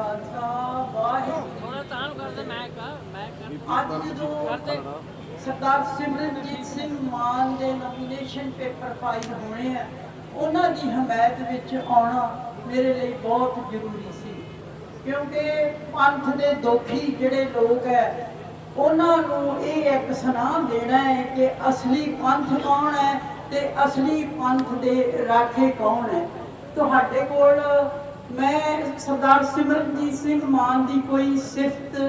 ਖਾਲਸਾ ਵਾਹਿਗੁਰੂ। ਅੱਜ ਜਦੋਂ ਸਰਦਾਰ ਸਿਮਰਨਜੀਤ ਸਿੰਘ ਮਾਨ ਦੇ ਨੋਮੀਨੇਸ਼ਨ ਪੇਪਰ ਫਾਈਲ ਹੋਣੇ ਆ ਉਹਨਾਂ ਦੀ ਹਮਾਇਤ ਵਿੱਚ ਆਉਣਾ ਮੇਰੇ ਲਈ ਬਹੁਤ ਜ਼ਰੂਰੀ ਸੀ। ਕਿਉਂਕਿ ਪੰਥ ਦੇ ਦੋਖੀ ਜਿਹੜੇ ਲੋਕ ਹੈ ਉਹਨਾਂ ਨੂੰ ਇਹ ਇੱਕ ਸੁਨਾਹ ਦੇਣਾ ਹੈ ਕਿ ਅਸਲੀ ਪੰਥ ਕੌਣ ਹੈ ਤੇ ਅਸਲੀ ਪੰਥ ਦੇ ਰਾਖੇ ਕੌਣ ਹੈ। ਤੁਹਾਡੇ ਕੋਲ ਮੈਂ ਸਰਦਾਰ ਸਿਮਰਨਜੀਤ ਸਿੰਘ ਮਾਨ ਦੀ ਕੋਈ ਸਿਫਤ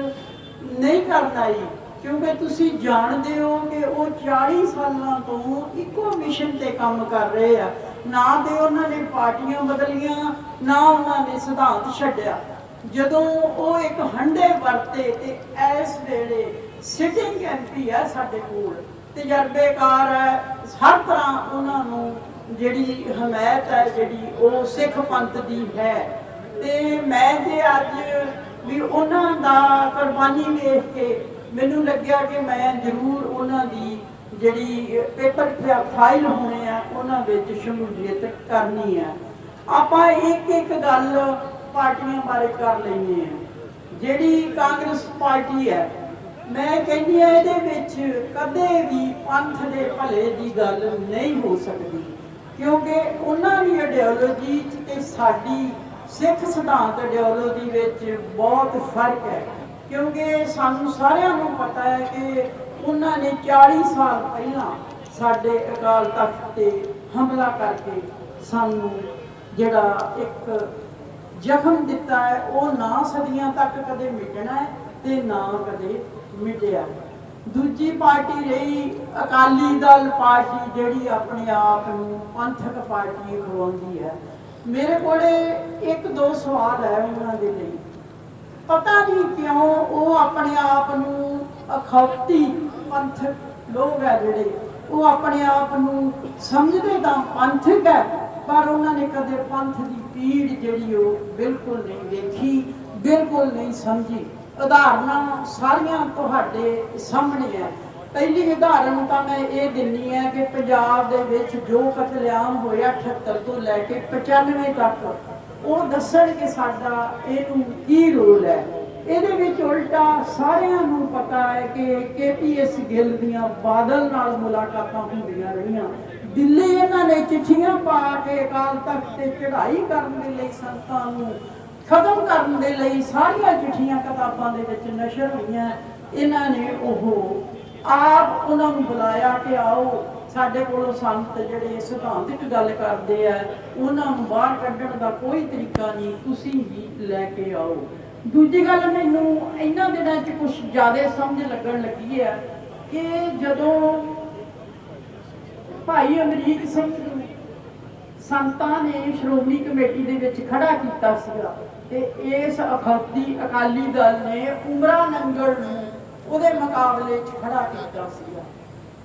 ਨਹੀਂ ਕਰਦਾ ਆਈ ਕਿਉਂਕਿ ਤੁਸੀਂ ਜਾਣਦੇ ਹੋ ਕਿ ਉਹ 40 ਸਾਲਾਂ ਤੋਂ ਇੱਕੋ ਮਿਸ਼ਨ ਤੇ ਕੰਮ ਕਰ ਰਹੇ ਆ। ਨਾ ਤੇ ਉਹਨਾਂ ਨੇ ਪਾਰਟੀਆਂ ਬਦਲੀਆਂ, ਨਾ ਉਹਨਾਂ ਨੇ ਸਿਧਾਂਤ ਛੱਡਿਆ। ਜਦੋਂ ਉਹ ਇੱਕ ਹੰਡੇ ਵਰਤੇ ਤੇ ਇਸ ਵੇਲੇ ਸਿਟਿੰਗ ਐਮਪੀ ਆ ਸਾਡੇ ਕੋਲ, ਤਜਰਬੇਕਾਰ ਹੈ, ਹਰ ਤਰ੍ਹਾਂ ਉਹਨਾਂ ਨੂੰ ਜਿਹੜੀ ਹਮਾਇਤ ਹੈ, ਜਿਹੜੀ ਉਹ ਸਿੱਖ ਪੰਥ ਦੀ ਹੈ। ਤੇ ਮੈਂ ਜੇ ਅੱਜ ਵੀ ਉਹਨਾਂ ਦਾ ਕੁਰਬਾਨੀ ਵੇਖ ਕੇ ਮੈਨੂੰ ਲੱਗਿਆ ਕਿ ਮੈਂ ਜ਼ਰੂਰ ਉਹਨਾਂ ਦੀ ਜਿਹੜੀ ਪੇਪਰ ਫਾਈਲ ਹੋਣੇ ਆ, ਉਹਨਾਂ ਵਿੱਚ ਸ਼ਮੂਲੀਅਤ ਕਰਨੀ ਆ। ਆਪਾਂ ਇੱਕ ਇੱਕ ਗੱਲ ਪਾਰਟੀਆਂ ਬਾਰੇ ਕਰ ਲੈਂਦੇ ਆ। ਜਿਹੜੀ ਕਾਂਗਰਸ ਪਾਰਟੀ ਹੈ, ਮੈਂ ਕਹਿੰਦੀ ਆ ਇਹਦੇ ਵਿੱਚ ਕਦੇ ਵੀ ਪੰਥ ਦੇ ਭਲੇ ਦੀ ਗੱਲ ਨਹੀਂ ਹੋ ਸਕਦੀ। ਕਿਉਂਕਿ ਉਹਨਾਂ ਦੀ ਆਈਡੀਓਲੋਜੀ ਤੇ ਸਾਡੀ ਸਿੱਖ ਸਿਧਾਂਤ ਆਈਡੀਓਲੋਜੀ ਵਿੱਚ ਬਹੁਤ ਫ਼ਰਕ ਹੈ। ਕਿਉਂਕਿ ਸਾਨੂੰ ਸਾਰਿਆਂ ਨੂੰ ਪਤਾ ਹੈ ਕਿ ਉਹਨਾਂ ਨੇ 40 ਸਾਲ ਪਹਿਲਾਂ ਸਾਡੇ ਅਕਾਲ ਤਖਤ ਤੇ ਹਮਲਾ ਕਰਕੇ ਸਾਨੂੰ ਜਿਹੜਾ ਇੱਕ ਜ਼ਖਮ ਦਿੱਤਾ ਹੈ, ਉਹ ਨਾ ਸਦੀਆਂ ਤੱਕ ਕਦੇ ਮਿਟਣਾ ਹੈ ਤੇ ਨਾ ਕਦੇ ਮਿਟਿਆ। ਦੂਜੀ ਪਾਰਟੀ ਰਹੀ ਅਕਾਲੀ ਦਲ ਪਾਰਟੀ ਜਿਹੜੀ ਆਪਣੇ ਆਪ ਨੂੰ ਪੰਥਕ ਪਾਰਟੀ ਖਵਾਉਂਦੀ ਹੈ। ਮੇਰੇ ਕੋਲੇ ਇੱਕ ਦੋ ਸਵਾਲ ਹੈ ਉਹਨਾਂ ਦੇ ਲਈ। ਪਤਾ ਨਹੀਂ ਕਿਉਂ ਉਹ ਆਪਣੇ ਆਪ ਨੂੰ ਅਖੌਤੀ ਪੰਥਕ ਲੋਕ ਹੈ ਜਿਹੜੇ, ਉਹ ਆਪਣੇ ਆਪ ਨੂੰ ਸਮਝਦੇ ਤਾਂ ਪੰਥਕ ਹੈ, ਪਰ ਉਹਨਾਂ ਨੇ ਕਦੇ ਪੰਥ ਦੀ ਪੀੜ ਜਿਹੜੀ ਉਹ ਬਿਲਕੁਲ ਨਹੀਂ ਦੇਖੀ, ਬਿਲਕੁਲ ਨਹੀਂ ਸਮਝੀ। ਉਦਾਹਰਨਾਂ ਸਾਰੀਆਂ ਤੁਹਾਡੇ ਸਾਹਮਣੇ ਹੈ ਪਹਿਲੀ ਉਦਾਹਰਨ ਤਾਂ ਮੈਂ ਇਹ ਦਿੰਨੀ ਹੈ ਕਿ ਪੰਜਾਬ ਦੇ ਵਿੱਚ ਜੋ ਕਤਲੇਆਮ ਹੋਇਆ 78 ਤੋਂ ਲੈ ਕੇ 95 ਤੱਕ, ਉਹ ਦੱਸਣ ਕਿ ਸਾਡਾ ਇਹਨੂੰ ਕੀ ਰੋਲ ਹੈ। ਇਹਦੇ ਵਿੱਚ ਉਲਟਾ ਸਾਰਿਆਂ ਨੂੰ ਪਤਾ ਹੈ ਕਿ ਕੇਪੀਐਸ ਗਿੱਲ ਦੀਆਂ ਬਾਦਲ ਨਾਲ ਮੁਲਾਕਾਤਾਂ ਹੁੰਦੀਆਂ ਰਹੀਆਂ। ਦਿੱਲੀ ਇਹਨਾਂ ਨੇ ਚਿੱਠੀਆਂ ਪਾ ਕੇ ਅਕਾਲ ਤਖਤ ਤੇ ਚੜ੍ਹਾਈ ਕਰਨ ਦੇ ਲਈ ਸੰਤਾਂ ਨੂੰ ਖਤਮ ਕਰਨ ਦੇ ਲਈ ਸਾਰੀਆਂ ਚਿੱਠੀਆਂ ਕਿਤਾਬਾਂ ਦੇ ਵਿੱਚ ਨਸ਼ਰ ਹੋਈਆਂ। ਇਹਨਾਂ ਨੇ ਉਹ ਆਪ ਉਹਨਾਂ ਨੂੰ ਬੁਲਾਇਆ ਕਿ ਆਓ, ਸਾਡੇ ਕੋਲੋਂ ਸੰਤ ਜਿਹੜੇ ਸਿਧਾਂਤਿਕ ਗੱਲ ਕਰਦੇ ਆ, ਉਹਨਾਂ ਨੂੰ ਬਾਹਰ ਕੱਢਣ ਦਾ ਕੋਈ ਤਰੀਕਾ ਨਹੀਂ, ਤੁਸੀਂ ਹੀ ਲੈ ਕੇ ਆਓ। ਦੂਜੀ ਗੱਲ ਮੈਨੂੰ ਇਹਨਾਂ ਦਿਨਾਂ 'ਚ ਕੁਝ ਜ਼ਿਆਦਾ ਸਮਝ ਲੱਗਣ ਲੱਗੀ ਹੈ ਕਿ ਜਦੋਂ ਭਾਈ ਅਮਰੀਕ ਸਿੰਘ ਸੰਤਾਂ ਨੇ ਸ਼੍ਰੋਮਣੀ ਕਮੇਟੀ ਦੇ ਵਿੱਚ ਖੜਾ ਕੀਤਾ ਸੀਗਾ ਤੇ ਇਸ ਅਖੌਤੀ ਅਕਾਲੀ ਦਲ ਨੇ ਉਮਰਾ ਨੰਗਲ ਨੂੰ ਉਹਦੇ ਮੁਕਾਬਲੇ 'ਚ ਖੜਾ ਕੀਤਾ ਸੀਗਾ।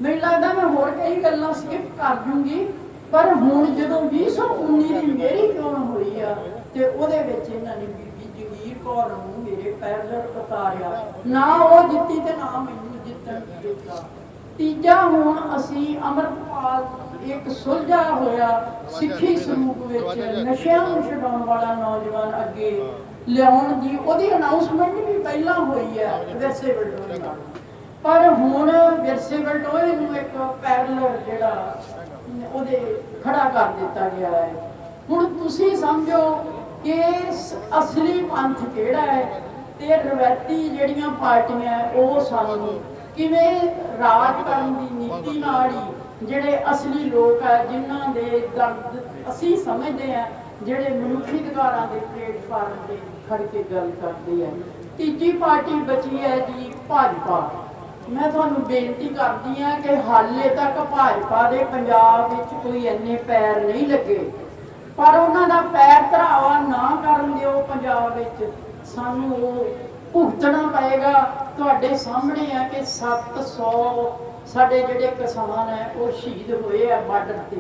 ਮੈਨੂੰ ਲੱਗਦਾ ਮੈਂ ਹੋਰ ਕਈ ਗੱਲਾਂ ਸਕਿਪ ਕਰ ਜੂੰਗੀ ਪਰ ਹੁਣ ਜਦੋਂ 2019 ਦੀ ਮੇਰੀ ਚੋਣ ਹੋਈ ਆ ਤੇ ਉਹਦੇ ਵਿੱਚ ਇਹਨਾਂ ਨੇ ਬੀਬੀ ਜਗੀਰ ਕੌਰ ਨੂੰ ਮੇਰੇ ਪੈਰਲਰ ਉਤਾਰਿਆ। ਨਾ ਉਹ ਜਿੱਤੀ ਤੇ ਨਾ ਮੈਨੂੰ ਜਿੱਤਣ ਦਿੱਤਾ। ਤੀਜਾ ਹੁਣ ਅਸੀਂ ਅਮਰਪਾਲ ਇੱਕ ਸੁਲਝਾ ਹੋਇਆ ਸਿੱਖੀ ਸਰੂਪ ਵਿੱਚ ਨਸ਼ਿਆਂ ਨੂੰ ਛਡਾਉਣ ਵਾਲਾ ਨੌਜਵਾਨ ਅੱਗੇ ਲਿਆਉਣ ਦੀ ਉਹਦੀ ਅਨਾਉਂਸਮੈਂਟ ਵੀ ਪਹਿਲਾਂ ਹੋਈ ਹੈ ਵਿਰਸੇ ਵਲਟੋਏ ਨਾਲ ਪਰ ਹੁਣ ਵਿਰਸੇ ਵਲਟੋਏ ਨੂੰ ਇੱਕ ਪੈਰਲਰ ਜਿਹੜਾ ਉਹਦੇ ਖੜਾ ਕਰ ਦਿੱਤਾ ਗਿਆ ਹੈ। ਹੁਣ ਤੁਸੀਂ ਸਮਝੋ ਕਿ ਅਸਲੀ ਪੰਥ ਕਿਹੜਾ ਹੈ ਤੇ ਰਵਾਇਤੀ ਜਿਹੜੀਆਂ ਪਾਰਟੀਆਂ ਉਹ ਸਾਨੂੰ ਕਿਵੇਂ ਰਾਜ ਕਰਨ ਦੀ ਨੀਤੀ ਨਾਲ ਹੀ ਜਿਹੜੇ ਅਸਲੀ ਲੋਕ ਆ, ਜਿਨ੍ਹਾਂ ਦੇ ਦਰਦ ਅਸੀਂ ਸਮਝਦੇ ਆ, ਜਿਹੜੇ ਮਨੁੱਖੀ ਅਧਿਕਾਰਾਂ ਦੇ ਪਲੇਟਫਾਰਮ ਤੇ ਖੜ ਕੇ ਗੱਲ ਕਰਦੇ ਆ। ਤੀਜੀ ਪਾਰਟੀ ਬਚੀ ਹੈ ਜੀ ਭਾਜਪਾ। ਮੈਂ ਤੁਹਾਨੂੰ ਬੇਨਤੀ ਕਰਦੀ ਆ ਕਿ ਹਾਲੇ ਤੱਕ ਭਾਜਪਾ ਦੇ ਪੰਜਾਬ ਵਿੱਚ ਕੋਈ ਇੰਨੇ ਪੈਰ ਨਹੀਂ ਲੱਗੇ। ਪਰ ਉਹਨਾਂ ਦਾ ਪੈਰ ਧਰਾਵਾ ਨਾ ਕਰਨ ਦਿਓ ਪੰਜਾਬ ਵਿੱਚ। ਸਾਨੂੰ ਉਹ ਭੁਗਤਣਾ ਪਏਗਾ। ਤੁਹਾਡੇ ਸਾਹਮਣੇ ਆ ਕਿ 700 ਸਾਡੇ ਜਿਹੜੇ ਕਿਸਾਨ ਹੈ, ਉਹ ਸ਼ਹੀਦ ਹੋਏ ਆ ਬਾਰਡਰ ਤੇ।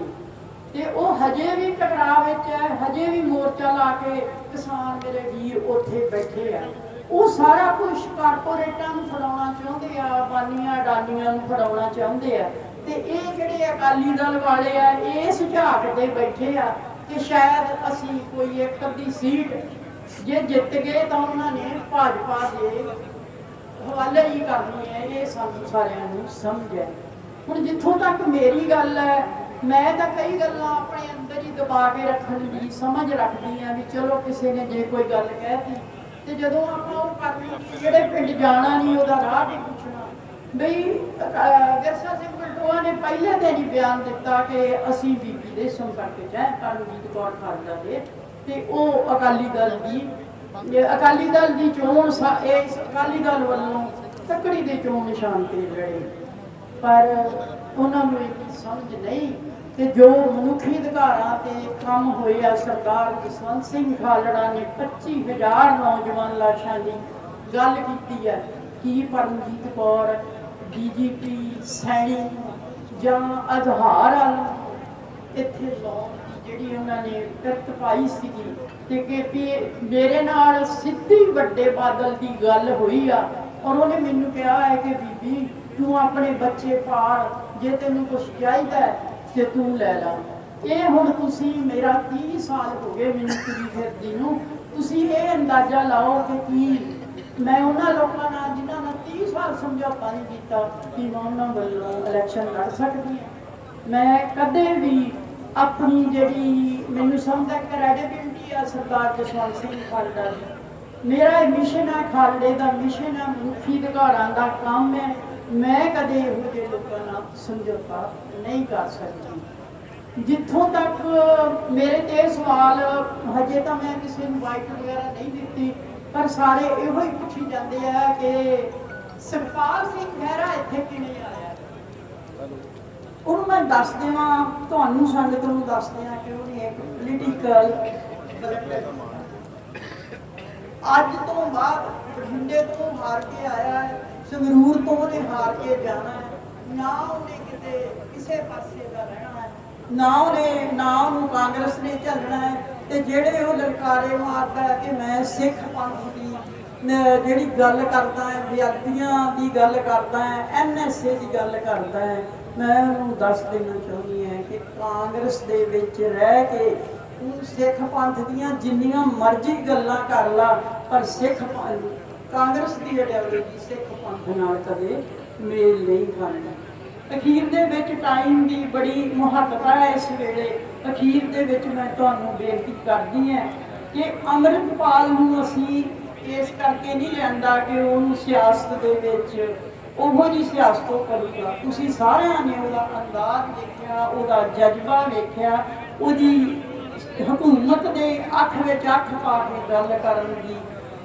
ਤੇ ਉਹ ਹਜੇ ਵੀ ਟਕਰਾਅ ਵਿੱਚ ਹੈ, ਹਜੇ ਵੀ ਮੋਰਚਾ ਲਾ ਕੇ ਕਿਸਾਨ ਮੇਰੇ ਵੀਰ ਉੱਥੇ ਬੈਠੇ ਆ। ਉਹ ਸਾਰਾ ਕੁਝ ਕਾਰਪੋਰੇਟਾਂ ਨੂੰ ਫੜਾਉਣਾ ਚਾਹੁੰਦੇ ਆ ਬਾਨੀਆਂ ਡਾਨੀਆਂ ਨੂੰ ਫੜਾਉਣਾ ਚਾਹੁੰਦੇ ਆ। ਤੇ ਇਹ ਜਿਹੜੇ ਅਕਾਲੀ ਦਲ ਵਾਲੇ ਆ, ਇਹ ਸੁਝਾਅ ਤੇ ਬੈਠੇ ਆ ਕਿ ਸ਼ਾਇਦ ਅਸੀਂ ਕੋਈ ਇੱਕ ਅੱਧੀ ਸੀਟ ਜੇ ਜਿੱਤ ਗਏ ਤਾਂ ਉਹਨਾਂ ਨੇ ਭਾਜਪਾ ਦੇ ਹਵਾਲੇ ਹੀ ਕਰਨੀ ਹੈ ਇਹ ਸਾਨੂੰ ਸਾਰਿਆਂ ਨੂੰ ਸਮਝ ਹੈ। ਹੁਣ ਜਿੱਥੋਂ ਤੱਕ ਮੇਰੀ ਗੱਲ ਹੈ ਮੈਂ ਤਾਂ ਕਈ ਗੱਲਾਂ ਆਪਣੇ ਅੰਦਰ ਹੀ ਦਬਾ ਕੇ ਰੱਖਣ ਦੀ ਸਮਝ ਰੱਖਦੀ ਆ ਵੀ ਚਲੋ ਕਿਸੇ ਨੇ ਜੇ ਕੋਈ ਗੱਲ ਕਹਿਤੀ ਤੇ ਜਦੋਂ ਆਪਾਂ ਉਹ ਕਰਨੀ ਜਿਹੜੇ ਪਿੰਡ ਜਾਣਾ ਨਹੀਂ ਉਹਦਾ ਰਾਹ ਨਹੀਂ ਪੁੱਛਣਾ। ਬਈ ਅਹ, ਸਿੰਘ ਬਲਟੋਆ ਨੇ ਪਹਿਲੇ ਦਿਨ ਹੀ ਬਿਆਨ ਦਿੱਤਾ ਕਿ ਅਸੀਂ ਬੀਬੀ ਦੇ ਸੰਪਰਕ ਚ ਹੈ ਕਰਮਜੀਤ ਕੌਰ ਖਾਲਸਾ ਦੇ ਤੇ ਉਹ ਅਕਾਲੀ ਦਲ ਦੀ ਇਹ ਅਕਾਲੀ ਦਲ ਦੀ ਚੋਣ ਇਸ ਅਕਾਲੀ ਦਲ ਵੱਲੋਂ ਤਕੜੀ ਦੇ ਚੋਣ ਨਿਸ਼ਾਨ ਤੇ ਲੜੇ। ਪਰ ਉਹਨਾਂ ਨੂੰ ਇਹ ਸਮਝ ਨਹੀਂ ਕਿ ਜੋ ਮਨੁੱਖੀ ਅਧਿਕਾਰਾਂ ਤੇ ਕੰਮ ਹੋਏ ਆ ਜਸਵੰਤ ਸਿੰਘ ਖਾਲੜਾ ਨੇ 25000 ਨੌਜਵਾਨ ਲਾਸ਼ਾਂ ਦੀ ਗੱਲ ਕੀਤੀ ਹੈ ਕੀ ਪਰਮਜੀਤ ਕੌਰ ਡੀਜੀਪੀ ਸੈਣੀ ਜਾਂ ਅਧਹਾਰ ਵਾਲਾ ਇੱਥੇ ਲਾਉਣ ਜਿਹੜੀ ਉਹਨਾਂ ਨੇ ਕਿਰਤ ਪਾਈ ਸੀਗੀ ਤੇ ਕਿ ਮੇਰੇ ਨਾਲ ਸਿੱਧੀ ਵੱਡੇ ਬਾਦਲ ਦੀ ਗੱਲ ਹੋਈ ਆ। ਔਰ ਉਹਨੇ ਮੈਨੂੰ ਕਿਹਾ ਹੈ ਕਿ ਬੀਬੀ, ਤੂੰ ਆਪਣੇ ਬੱਚੇ ਪਾਲ, ਜੇ ਤੈਨੂੰ ਕੁਝ ਚਾਹੀਦਾ ਤੇ ਤੂੰ ਲੈ ਲੈ। ਇਹ ਹੁਣ ਤੁਸੀਂ ਮੇਰਾ 30 ਸਾਲ ਹੋ ਗਏ ਮੈਨੂੰ ਤੁਰੀ ਫਿਰਦੀ ਨੂੰ। ਤੁਸੀਂ ਇਹ ਅੰਦਾਜ਼ਾ ਲਾਓ ਕਿ ਕੀ ਮੈਂ ਉਹਨਾਂ ਲੋਕਾਂ ਨਾਲ, ਜਿਨ੍ਹਾਂ ਨਾਲ 30 ਸਾਲ ਸਮਝੌਤਾ ਨਹੀਂ ਕੀਤਾ, ਕਿ ਮੈਂ ਉਹਨਾਂ ਵੱਲੋਂ ਇਲੈਕਸ਼ਨ ਲੜ ਸਕਦੀ ਹਾਂ? ਮੈਂ ਕਦੇ ਵੀ ਆਪਣੀ ਜਿਹੜੀ ਮੈਨੂੰ ਸਮਝਦਾ ਕ੍ਰੈਡੀਬਿਲਟੀ ਆ ਸਰਦਾਰ ਜਸਵੰਤ ਸਿੰਘ ਖਾਲੜਾ ਦੀ। ਮੇਰਾ ਇਹ ਮਿਸ਼ਨ ਹੈ ਖਾਲੜੇ ਦਾ ਮਿਸ਼ਨ ਹੈ ਮਨੁੱਖੀ ਅਧਿਕਾਰਾਂ ਦਾ ਕੰਮ ਹੈ। ਮੈਂ ਕਦੇ ਇਹੋ ਜਿਹੇ ਲੋਕਾਂ ਨਾਲ ਸਮਝੌਤਾ ਨਹੀਂ ਕਰ ਸਕਦੀ। ਜਿੱਥੋਂ ਤੱਕ ਮੇਰੇ ਤੇ ਸਵਾਲ, ਹਜੇ ਤਾਂ ਮੈਂ ਕਿਸੇ ਨੂੰ ਵਾਈਟ ਵਗੈਰਾ ਨਹੀਂ ਦਿੱਤੀ, ਪਰ ਸਾਰੇ ਇਹੋ ਹੀ ਪੁੱਛੀ ਜਾਂਦੇ ਆ ਕਿ ਸੁਖਪਾਲ ਸਿੰਘ ਖਹਿਰਾ ਇੱਥੇ ਕਿਵੇਂ ਆਇਆ? ਉਹਨੂੰ ਮੈਂ ਦੱਸ ਦੇਵਾਂ, ਤੁਹਾਨੂੰ ਸੰਗਤ ਨੂੰ ਦੱਸ ਦਿਆਂ ਕਿ ਉਹਦੀ ਇੱਕ ਪੋਲੀਟੀਕਲ ਅੱਜ ਤੋਂ ਬਾਅਦ ਬਠਿੰਡੇ ਤੋਂ ਹਾਰ ਕੇ ਆਇਆ ਹੈ, ਸੰਗਰੂਰ ਤੋਂ ਉਹਨੇ ਹਾਰ ਕੇ ਜਾਣਾ ਹੈ। ਨਾ ਉਹਨੇ ਕਿਤੇ ਕਿਸੇ ਪਾਸੇ ਦਾ ਰਹਿਣਾ ਹੈ, ਨਾ ਉਹਨੇ, ਨਾ ਉਹਨੂੰ ਕਾਂਗਰਸ ਨੇ ਝੱਲਣਾ ਹੈ ਤੇ ਜਿਹੜੇ ਉਹ ਲਲਕਾਰੇ ਮਾਰਦਾ ਕਿ ਮੈਂ ਸਿੱਖ ਪੰਥ ਦੀ ਜਿਹੜੀ ਗੱਲ ਕਰਦਾ ਹੈ, ਵਿਅਕਤੀਆਂ ਦੀ ਗੱਲ ਕਰਦਾ ਹੈ ਐਨਐਸਏ ਦੀ ਗੱਲ ਕਰਦਾ ਹੈ ਮੈਂ ਉਹਨੂੰ ਦੱਸ ਦੇਣਾ ਚਾਹੁੰਦੀ ਹਾਂ ਕਿ ਕਾਂਗਰਸ ਦੇ ਵਿੱਚ ਰਹਿ ਕੇ ਤੂੰ ਸਿੱਖ ਪੰਥ ਦੀਆਂ ਜਿੰਨੀਆਂ ਮਰਜ਼ੀ ਗੱਲਾਂ ਕਰ ਲਾ, ਪਰ ਸਿੱਖ ਪੰਥ, ਕਾਂਗਰਸ ਦੀ ਆਈਡੀਓਲੋਜੀ ਸਿੱਖ ਪੰਥ ਨਾਲ ਕਦੇ ਮੇਲ ਨਹੀਂ ਖਾਂਦਾ। ਅਖੀਰ ਦੇ ਵਿੱਚ ਟਾਈਮ ਦੀ ਬੜੀ ਮਹੱਤਤਾ ਹੈ ਇਸ ਵੇਲੇ। ਅਖੀਰ ਦੇ ਵਿੱਚ ਮੈਂ ਤੁਹਾਨੂੰ ਬੇਨਤੀ ਕਰਦੀ ਹਾਂ ਕਿ ਅੰਮ੍ਰਿਤਪਾਲ ਨੂੰ ਅਸੀਂ ਇਸ ਕਰਕੇ ਨਹੀਂ ਲੈਂਦਾ ਕਿ ਉਹਨੂੰ ਸਿਆਸਤ ਦੇ ਵਿੱਚ ਉਹੋ ਜੀ ਸਿਆਸਤ ਉਹ ਕਰੂਗਾ। ਤੁਸੀਂ ਸਾਰਿਆਂ ਨੇ ਉਹਦਾ ਅੰਦਾਜ਼ ਦੇਖਿਆ ਉਹਦਾ ਜਜ਼ਬਾ ਵੇਖਿਆ, ਉਹਦੀ ਹਕੂਮਤ ਦੇ ਅੱਖ ਵਿੱਚ ਅੱਖ ਪਾ ਕੇ ਗੱਲ ਕਰਨ ਦੀ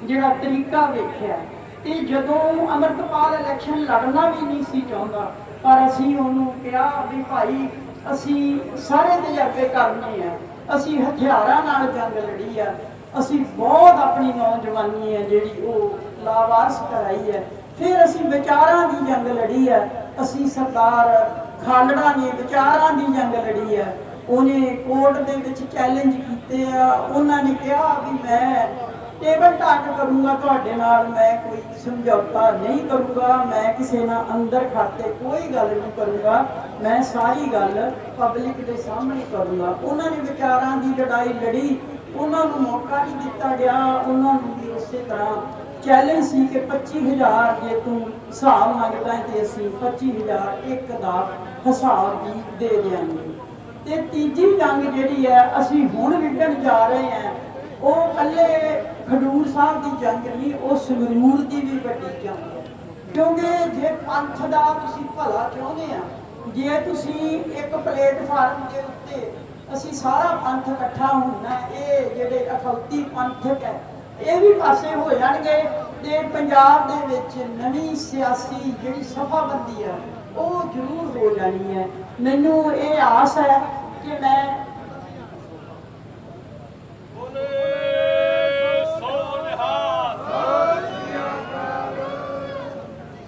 ਜਿਹੜਾ ਤਰੀਕਾ ਵੇਖਿਆ। ਤੇ ਜਦੋਂ ਅਮਰਤਪਾਲ ਇਲੈਕਸ਼ਨ ਲੜਨਾ ਵੀ ਨਹੀਂ ਸੀ ਚਾਹੁੰਦਾ, ਪਰ ਅਸੀਂ ਉਹਨੂੰ ਕਿਹਾ ਵੀ ਭਾਈ ਅਸੀਂ ਸਾਰੇ ਤਜਰਬੇ ਕਰਨੇ ਆ, ਅਸੀਂ ਹਥਿਆਰਾਂ ਨਾਲ ਜੰਗ ਲੜੀ ਆ ਅਸੀਂ ਬਹੁਤ ਆਪਣੀ ਨੌਜਵਾਨੀ ਹੈ ਜਿਹੜੀ ਉਹ ਲਾਵਾਰਸ ਕਰਾਈ ਹੈ। ਫਿਰ ਅਸੀਂ ਵਿਚਾਰਾਂ ਦੀ ਜੰਗ ਲੜੀ ਹੈ। ਅਸੀਂ ਸਰਦਾਰ ਖਾਲੜਾ ਨੇ ਵਿਚਾਰਾਂ ਦੀ ਜੰਗ ਲੜੀ ਹੈ। ਉਹਨੇ ਕੋਰਟ ਦੇ ਵਿੱਚ ਚੈਲੰਜ ਕੀਤੇ ਆ। ਉਹਨਾਂ ਨੇ ਕਿਹਾ ਵੀ ਮੈਂ ਟੇਬਲ ਟਾਕ ਕਰੂੰਗਾ ਤੁਹਾਡੇ ਨਾਲ, ਮੈਂ ਕੋਈ ਸਮਝੌਤਾ ਨਹੀਂ ਕਰੂੰਗਾ, ਮੈਂ ਕਿਸੇ ਨਾਲ ਅੰਦਰ ਖਾਤੇ ਕੋਈ ਗੱਲ ਨਹੀਂ ਕਰੂੰਗਾ, ਮੈਂ ਸਾਰੀ ਗੱਲ ਪਬਲਿਕ ਦੇ ਸਾਹਮਣੇ ਕਰੂੰਗਾ। ਉਹਨਾਂ ਨੇ ਵਿਚਾਰਾਂ ਦੀ ਲੜਾਈ ਲੜੀ। ਉਹਨਾਂ ਨੂੰ ਮੌਕਾ ਨਹੀਂ ਦਿੱਤਾ ਗਿਆ, ਉਹਨਾਂ ਨੂੰ ਵੀ ਉਸੇ ਤਰ੍ਹਾਂ ਚੈਲੰਜ ਸੀ ਕਿ 25000 ਜੇ ਤੂੰ ਹਿਸਾਬ ਮੰਗਦਾ ਹੈ ਤੇ ਅਸੀਂ 25000 ਇੱਕ ਦਾ ਹਿਸਾਬ ਵੀ ਦੇ ਦਿਆਂਗੇ। ਤੇ ਤੀਜੀ ਜੰਗ ਜਿਹੜੀ ਹੈ, ਅਸੀਂ ਹੁਣ ਵਿੱਢਣ ਜਾ ਰਹੇ ਹਾਂ, ਉਹ ਕੱਲੇ ਖਡੂਰ ਸਾਹਿਬ ਦੀ ਜੰਗ ਨਹੀਂ, ਉਹ ਸੰਗਰੂਰ ਦੀ ਵੀ ਵੱਡੀ ਜੰਗ ਹੈ। ਕਿਉਂਕਿ ਜੇ ਪੰਥ ਦਾ ਤੁਸੀਂ ਭਲਾ ਚਾਹੁੰਦੇ ਆ, ਜੇ ਤੁਸੀਂ ਇੱਕ ਪਲੇਟਫਾਰਮ ਦੇ ਉੱਤੇ ਅਸੀਂ ਸਾਰਾ ਪੰਥ ਇਕੱਠਾ ਹੋਣਾ ਇਹ ਜਿਹੜੇ ਅਖੌਤੀ ਪੰਥਕ ਹੈ ਇਹ ਵੀ ਪਾਸੇ ਹੋ ਜਾਣਗੇ ਤੇ ਪੰਜਾਬ ਦੇ ਵਿੱਚ ਨਵੀਂ ਸਿਆਸੀ ਜਿਹੜੀ ਸਫਾਬੰਦੀ ਹੈ ਉਹ ਜ਼ਰੂਰ ਹੋ ਜਾਣੀ ਹੈ। ਮੈਨੂੰ ਇਹ ਆਸ ਹੈ ਕਿ ਮੈਂ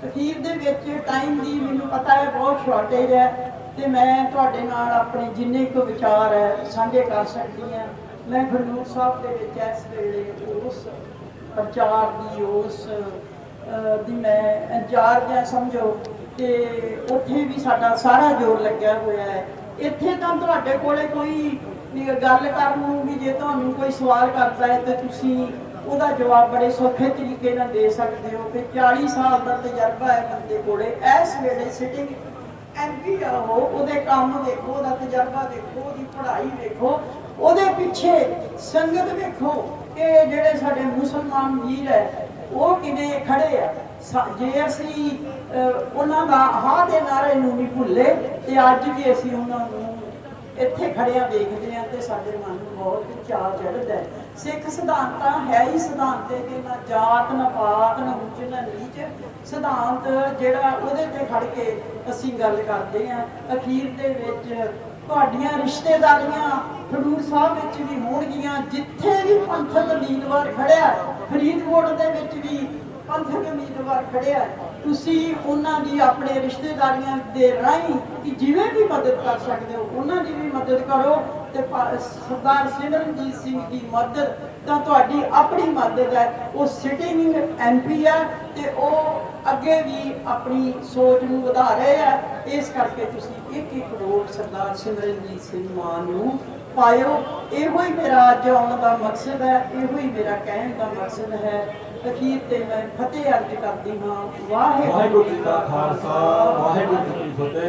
ਅਖੀਰ ਦੇ ਵਿੱਚ ਟਾਈਮ ਦੀ ਮੈਨੂੰ ਪਤਾ ਹੈ ਬਹੁਤ ਸ਼ਾਰਟੇਜ ਹੈ। ਤੇ ਮੈਂ ਤੁਹਾਡੇ ਨਾਲ ਆਪਣੇ ਜਿੰਨੇ ਕੁ ਵਿਚਾਰ ਹੈ, ਸਾਂਝੇ ਕਰ ਸਕਦੀ ਹਾਂ। ਮੈਂ ਖਡੂਰ ਸਾਹਿਬ ਦੇ ਵਿੱਚ ਇਸ ਵੇਲੇ ਉਸ ਪ੍ਰਚਾਰ ਦੀ, ਉਸ ਦੀ ਮੈਂ ਇੰਚਾਰਜ ਹੈ, ਸਮਝੋ। ਤੇ ਉੱਥੇ ਵੀ ਸਾਡਾ ਸਾਰਾ ਜ਼ੋਰ ਲੱਗਿਆ ਹੋਇਆ ਹੈ। ਇੱਥੇ ਤਾਂ ਤੁਹਾਡੇ ਕੋਲੇ ਕੋਈ ਗੱਲ ਕਰਨ ਨੂੰ ਵੀ ਜੇ ਤੁਹਾਨੂੰ ਕੋਈ ਸਵਾਲ ਕਰਦਾ ਹੈ, ਤੇ ਤੁਸੀਂ ਉਹਦਾ ਜਵਾਬ ਬੜੇ ਸੌਖੇ ਤਰੀਕੇ ਨਾਲ ਦੇ ਸਕਦੇ ਹੋ ਕਿ 40 ਸਾਲ ਦਾ ਤਜਰਬਾ ਹੈ ਬੰਦੇ ਕੋਲੇ। ਇਸ ਵੇਲੇ ਸਿਟਿੰਗ ਐਮਪੀ ਆ ਉਹ, ਉਹਦੇ ਕੰਮ ਦੇਖੋ ਉਹਦਾ ਤਜਰਬਾ ਦੇਖੋ ਉਹਦੀ ਪੜ੍ਹਾਈ ਦੇਖੋ ਉਹਦੇ ਪਿੱਛੇ ਸੰਗਤ ਵੇਖੋ ਕਿ ਜਿਹੜੇ ਸਾਡੇ ਮੁਸਲਮਾਨ ਵੀਰ ਹੈ, ਉਹ ਕਿਵੇਂ ਖੜੇ ਆ। ਜੇ ਅਸੀਂ ਉਹਨਾਂ ਦਾ ਹਾਂ ਦੇ ਨਾਰੇ ਨੂੰ ਨਹੀਂ ਭੁੱਲੇ, ਤੇ ਅੱਜ ਵੀ ਅਸੀਂ ਉਹਨਾਂ ਨੂੰ ਇੱਥੇ ਖੜਿਆਂ ਦੇਖਦੇ ਆ ਤੇ ਸਾਡੇ ਮਨ ਨੂੰ ਬਹੁਤ ਚਾਅ ਚੜ੍ਹਦਾ ਹੈ। ਸਿੱਖ ਸਿਧਾਂਤਾਂ ਹੈ ਹੀ ਸਿਧਾਂਤ ਕਿ ਨਾ ਜਾਤ, ਨਾ ਪਾਤ, ਨਾ ਉੱਚ, ਨਾ ਨੀਚ। ਸਿਧਾਂਤ ਜਿਹੜਾ ਉਹਦੇ ਤੇ ਖੜ ਕੇ ਅਸੀਂ ਗੱਲ ਕਰਦੇ ਆ ਅਖੀਰ ਦੇ ਵਿੱਚ ਤੁਹਾਡੀਆਂ ਰਿਸ਼ਤੇਦਾਰੀਆਂ ਖਡੂਰ ਸਾਹਿਬ ਵਿੱਚ ਵੀ ਹੋਣਗੀਆਂ। ਜਿੱਥੇ ਵੀ ਪੰਥਕ ਉਮੀਦਵਾਰ ਖੜਿਆ ਫਰੀਦਕੋਟ ਦੇ ਵਿੱਚ ਵੀ ਪੰਥਕ ਉਮੀਦਵਾਰ ਖੜਿਆ ਤੁਸੀਂ ਉਹਨਾਂ ਦੀ ਆਪਣੇ ਰਿਸ਼ਤੇਦਾਰੀਆਂ ਦੇ ਰਾਹੀਂ ਕਿ ਜਿਵੇਂ ਵੀ ਮਦਦ ਕਰ ਸਕਦੇ ਹੋ, ਉਹਨਾਂ ਦੀ ਵੀ ਮਦਦ ਕਰੋ ਤੇ ਸਰਦਾਰ ਸਿਮਰਨਜੀਤ ਸਿੰਘ ਦੀ ਮਦਦ ਤਾਂ ਤੁਹਾਡੀ ਆਪਣੀ ਮਦਦ ਹੈ। ਉਹ ਸਿਟਿੰਗ ਐਮਪੀ ਹੈ ਤੇ ਉਹ ਅੱਗੇ ਵੀ ਆਪਣੀ ਸੋਚ ਨੂੰ ਵਧਾ ਰਹੇ ਆ ਇਸ ਕਰਕੇ ਤੁਸੀਂ ਇੱਕ ਇੱਕ ਵੋਟ ਸਰਦਾਰ ਸਿਮਰਨਜੀਤ ਸਿੰਘ ਮਾਨ ਨੂੰ ਪਾਇਓ। ਇਹੋ ਹੀ ਮੇਰਾ ਅੱਜ ਆਉਣ ਦਾ ਮਕਸਦ ਹੈ, ਇਹੋ ਹੀ ਮੇਰਾ ਕਹਿਣ ਦਾ ਮਕਸਦ ਹੈ। ਅਖੀਰ ਤੇ ਮੈਂ ਫਤਿਹ ਅਰਜ਼ ਕਰਦੀ ਹਾਂ। ਵਾਹਿਗੁਰੂ ਵਾਹਿਗੁਰੂ ਜੀ ਕਾ ਖਾਲਸਾ, ਵਾਹਿਗੁਰੂ ਜੀ ਕੀ ਫਤਿਹ।